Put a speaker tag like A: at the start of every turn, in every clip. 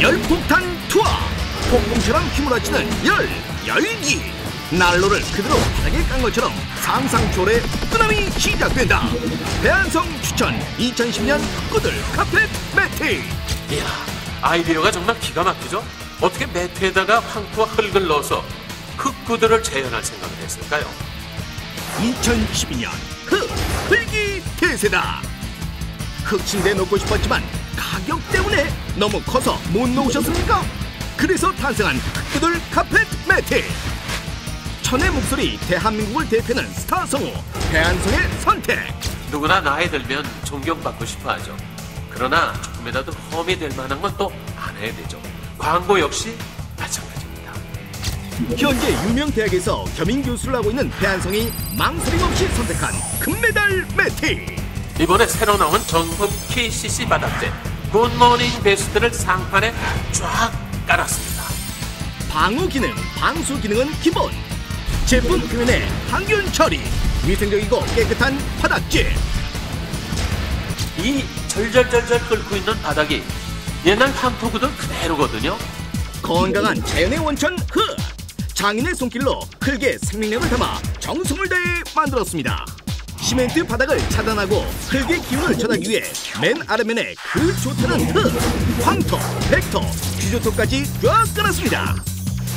A: 열폭탄 투어. 폭풍처럼 휘몰아치는 열 열기. 난로를 그대로 바닥에 깐 것처럼 상상 초월의 뜨남이 시작된다. 대한성 추천 2010년 흑구들 카펫 매트.
B: 이야, 아이디어가 정말 기가 막히죠? 어떻게 매트에다가 황토와 흙을 넣어서 흙구들을 재현할 생각을 했을까요?
A: 2012년 흑 흙이 대세다. 흑침대 놓고 싶었지만 가격 때문에 너무 커서 못 놓으셨습니까? 그래서 탄생한 흑구들 카펫 매트 천의 목소리 대한민국을 대표하는 스타 성우 배한성의 선택
B: 누구나 나이 들면 존경받고 싶어 하죠. 그러나 조금이라도 험이 될 만한 건 또 안 해야 되죠. 광고 역시 마찬가지입니다.
A: 현재 유명 대학에서 겸임 교수를 하고 있는 배한성이 망설임 없이 선택한 금메달 매트
B: 이번에 새로 나온 정품 KCC 바닥재 굿모닝 베스트를 상판에 쫙 깔았습니다.
A: 방어 기능, 방수 기능은 기본. 제품 표면에 항균 처리, 위생적이고 깨끗한 바닥재.
B: 이 절절절절 끓고 있는 바닥이 옛날 황토구들 그대로거든요.
A: 건강한 자연의 원천 흙. 장인의 손길로 흙에 생명력을 담아 정성을 다해 만들었습니다. 시멘트 바닥을 차단하고 흙의 기운을 전하기 위해 맨 아래면에 그 좋다는 흙, 황토, 백토, 규조토까지 쫙 깔았습니다.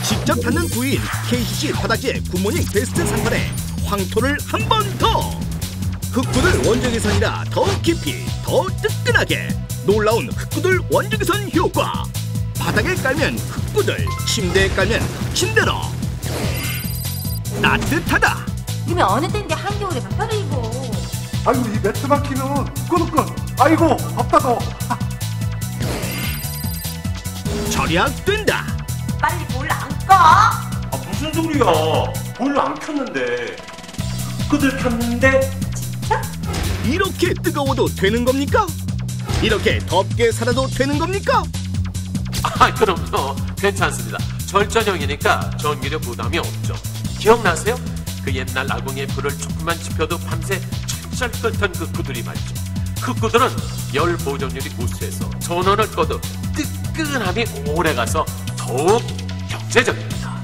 A: 직접 닿는 부위인 KCC 바닥재 굿모닝 베스트 상판에 황토를 한 번 더! 흙구들 아니라 더 깊이, 더 뜨끈하게 놀라운 흙구들 원적외선 효과 바닥에 깔면 흙구들, 침대에 깔면 침대로 따뜻하다
C: 이미 어느 때인데 한겨울에 반팔을 입어.
D: 아이고 이 매트만 키면 후끈후끈 아이고 덥다고
A: 절약된다
C: 빨리 뭘안 꺼?
E: 아 무슨 소리야 보일러 안 켰는데 끄들 켰는데
A: 이렇게 뜨거워도 되는 겁니까? 이렇게 덥게 살아도 되는 겁니까?
B: 아, 그럼요. 괜찮습니다. 절전형이니까 전기료 부담이 없죠. 기억나세요? 그 옛날 아궁이에 불을 조금만 지펴도 밤새 철철 끓던 그 구들이 말이죠. 그 구들은 열 보존율이 우수해서 전원을 꺼도 뜨끈함이 오래 가서 더욱 경제적입니다.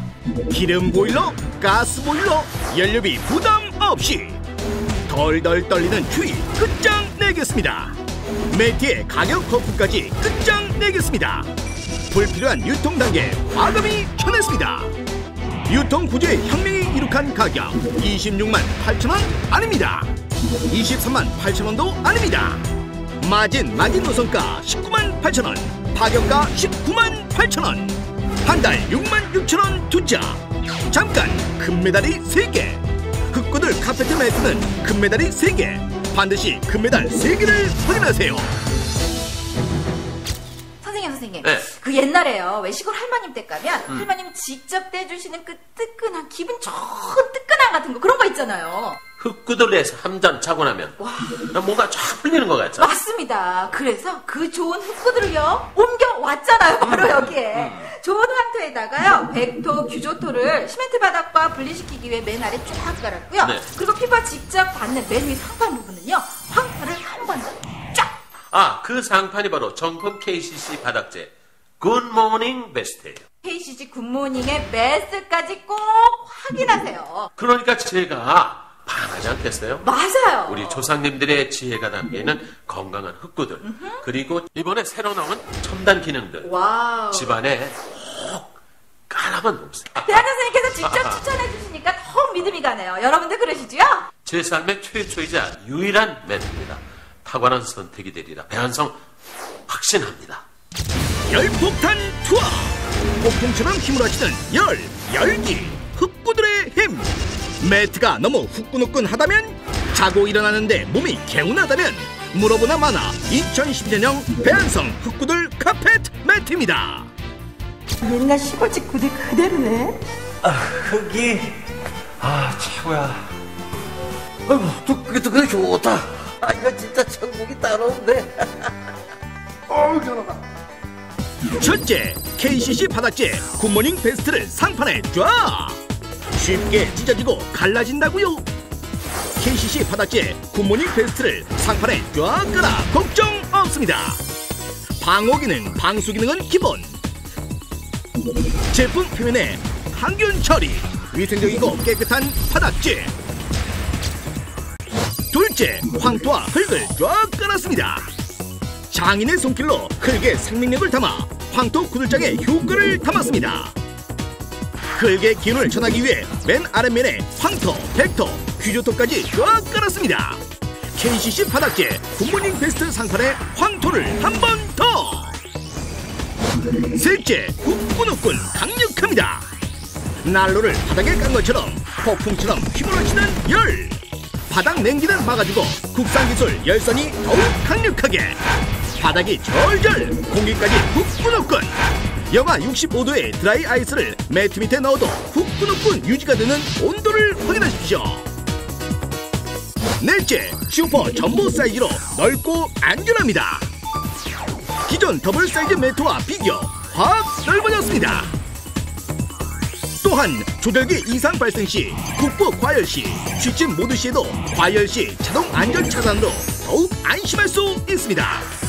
A: 기름 보일러, 가스 보일러, 연료비 부담 없이 덜덜 떨리는 추위 끝장 내겠습니다. 매트의 가격 거품까지 끝장 내겠습니다. 불필요한 유통 단계 과감히 켜냈습니다. 유통 구조의 혁명 이 이룩한 가격 26만 8천 원 아닙니다. 23만 8천 원도 아닙니다. 마진 마진 노선가 19만 8천 원, 파격가 19만 8천 원, 한 달 6만 6천 원 투자. 잠깐 금메달이 3개. 흑구들 카페트 매트는 금메달이 3개. 반드시 금메달 3개를 확인하세요.
C: 선생님, 선생님.
B: 네.
C: 그 옛날에요. 왜 시골 할머님 댁 가면 할머님 직접 떼주시는 그 뜨끈한 기분 좋은 뜨끈함 같은 거 그런 거 있잖아요.
B: 흙구들에서 한 잔 차고 나면
C: 와.
B: 뭔가 쫙 풀리는 것 같죠?
C: 맞습니다. 그래서 그 좋은 흙구들을요 옮겨 왔잖아요.
B: 음.
C: 바로 여기에 좋은 황토에다가요 백토, 규조토를 시멘트 바닥과 분리시키기 위해 맨 아래 쫙 깔았고요.
B: 네.
C: 그리고 피부가 직접 닿는 맨 위 상판 부분은요 황토를 한 번 더 쫙.
B: 아, 그 상판이 바로 정품 KCC 바닥재 굿모닝 베스트예요.
C: KCG 굿모닝의 베스트까지 꼭 확인하세요.
B: 그러니까 제가 반하지 않겠어요?
C: 맞아요.
B: 우리 조상님들의 지혜가 담겨있는 건강한 흙구들 그리고 이번에 새로 나온 첨단 기능들
C: 와우.
B: 집안에 꼭 깔아만 놓으세요.
C: 대한 선생님께서 직접 추천해 주시니까 더 믿음이 가네요. 여러분들 그러시죠?
B: 제 삶의 최초이자 유일한 매듭입니다. 탁월한 선택이 되리라 배한성 확신합니다.
A: 열폭탄 투어. 폭풍처럼 힘을 하시는 열 열기 흑구들의 힘. 매트가 너무 후끈후끈하다면 자고 일어나는데 몸이 개운하다면 물어보나 마나 2010년형 배한성 흑구들 카펫 매트입니다.
F: 옛날 시골집 그대 그대로네.
E: 아 흙이. 아 최고야. 아이고 두, 두, 그게 좋다. 아 이거 진짜 천국이 따로 없네.
D: 어우 시원하다
A: 첫째 KCC 바닥재 굿모닝 베스트를 상판에 쫙 쉽게 찢어지고 갈라진다고요 KCC 바닥재 굿모닝 베스트를 상판에 쫙 깔아 걱정 없습니다 방호 기능, 방수 기능은 기본. 제품 표면에 항균 처리, 위생적이고 깨끗한 바닥재. 둘째, 황토와 흙을 쫙 깔았습니다. 장인의 손길로 흙의 생명력을 담아 황토 구들장의 효과를 담았습니다. 흙의 기운을 전하기 위해 맨 아랫면에 황토, 백토, 규조토까지 쫙 깔았습니다. KCC 바닥재 굿모닝 베스트 상판에 황토를 한 번 더! 셋째, 후끈후끈 강력합니다. 난로를 바닥에 깐 것처럼 폭풍처럼 휘몰아치는 열! 바닥 냉기는 막아주고 국산 기술 열선이 더욱 강력하게 바닥이 절절. 공기까지 후끈후끈. 영하 65도의 드라이 아이스를 매트 밑에 넣어도 후끈후끈 유지가 되는 온도를 확인하십시오. 넷째 슈퍼 전보 사이즈로 넓고 안전합니다. 기존 더블 사이즈 매트와 비교 확 넓어졌습니다. 또한 조절기 이상 발생 시 국보 과열 시 취침 모드 시에도 과열 시 자동 안전 차단으로 더욱 안심할 수 있습니다.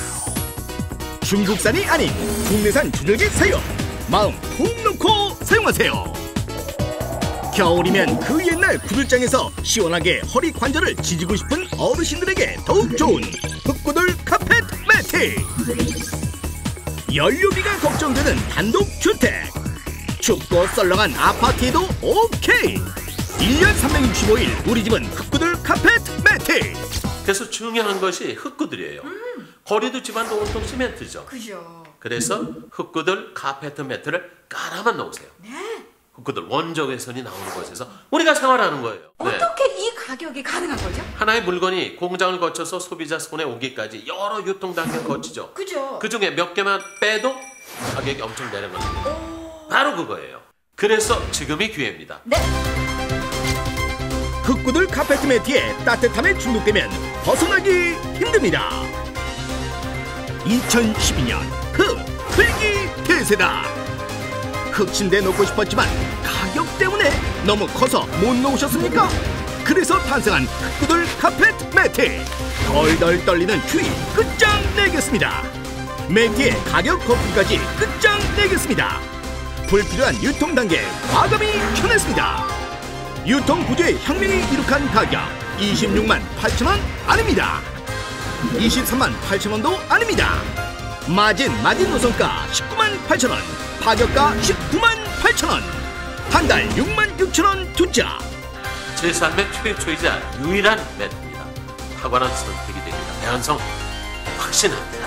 A: 중국산이 아닌 국내산 조절기 사용 마음 푹 놓고 사용하세요. 겨울이면 그 옛날 구들장에서 시원하게 허리 관절을 지지고 싶은 어르신들에게 더욱 좋은 흙구들 카펫 매트. 연료비가 걱정되는 단독 주택. 춥고 썰렁한 아파트에도 오케이 1년 365일 우리 집은 흑구들 카펫 매트
B: 그래서 중요한 것이 흙구들이에요. 거리도 집안도 온통 시멘트죠.
C: 그죠.
B: 그래서 흙구들 카페트 매트를 깔아만 놓으세요. 흙구들 원적 외선이 나오는 곳에서 우리가 생활하는 거예요. 네.
C: 어떻게 이 가격이 가능한 거죠?
B: 하나의 물건이 공장을 거쳐서 소비자 손에 오기까지 여러 유통 단계를 거치죠.
C: 그죠.
B: 그 중에 몇 개만 빼도 가격이 엄청 내려갑니다. 바로 그거예요. 그래서 지금이 기회입니다.
C: 네.
A: 흑구들 카페트 매트에 따뜻함에 중독되면 벗어나기 힘듭니다 2012년 흑 흙이 대세다. 흑침대 놓고 싶었지만 가격 때문에 너무 커서 못 놓으셨습니까? 그래서 탄생한 흑구들 카펫 매트. 덜덜 떨리는 추위 끝장내겠습니다. 매트의 가격 거품까지 끝장내겠습니다. 불필요한 유통 단계 과감히 쳐냈습니다. 유통 구조의 혁명이 이룩한 가격 26만 8천 원 아닙니다 23만 8천 원도 아닙니다 마진 마진 노선가 19만 8천 원 파격가 19만 8천 원 한 달 6만 6천 원 투자
B: 제 삶의 최초이자 유일한 매트입니다. 탁월한 선택이 됩니다. 대한성 확신합니다.